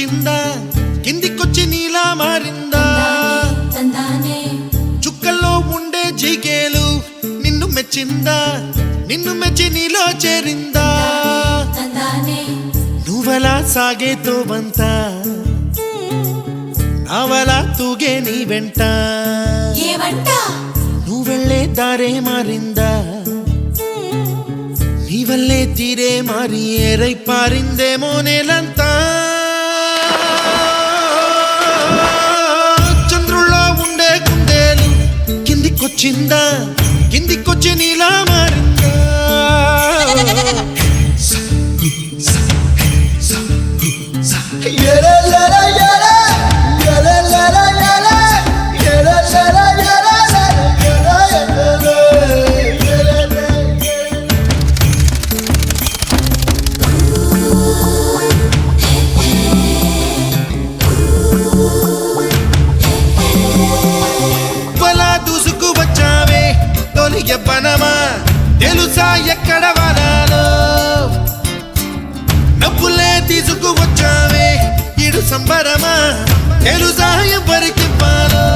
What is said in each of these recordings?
వచ్చిందా కిందికొచ్చి నీలా మారిందా? చుక్కల్లో ఉండే జీకేలు నిన్ను మెచ్చిందా? నిన్ను మెచ్చి నీలో చేరిందా? నువ్వలా సాగే తోవంతా? నావలా తూగే నీ వెంట? నువ్వెళ్ళే దారే మారిందా? నీ వల్లే తీరే మారి ఏరై పారిందేమో నేలంతా? İçinde తెలుసా ఎవరికి పాలో.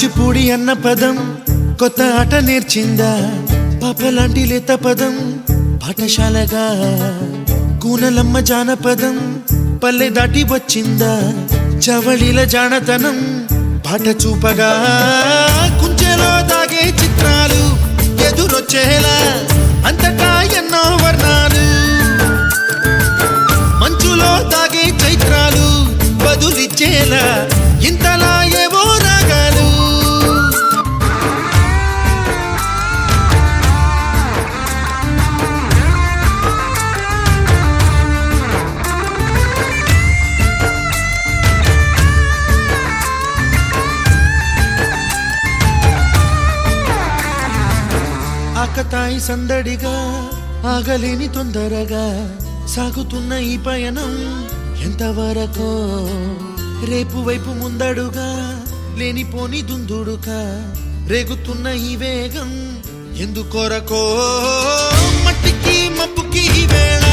కూచిపూడి అన్న పదం కొత్త ఆట నేర్చిందా? పాప లాంటి లేత పదం పాఠశాలగా. కూనలమ్మ జానపదం పల్లె దాటి వచ్చిందా? చవళిల జానతనం పాట చూపగా. ఆకతాయి సందడిగా ఆగలేని తొందరగా సాగుతున్న ఈ పయనం ఎంతవరకో? రేపు వైపు ముందడుగా లేనిపోని దుందుడుగా రేగుతున్న ఈ వేగం ఎందుకొరకో? మట్టికి మబ్బుకి వేళ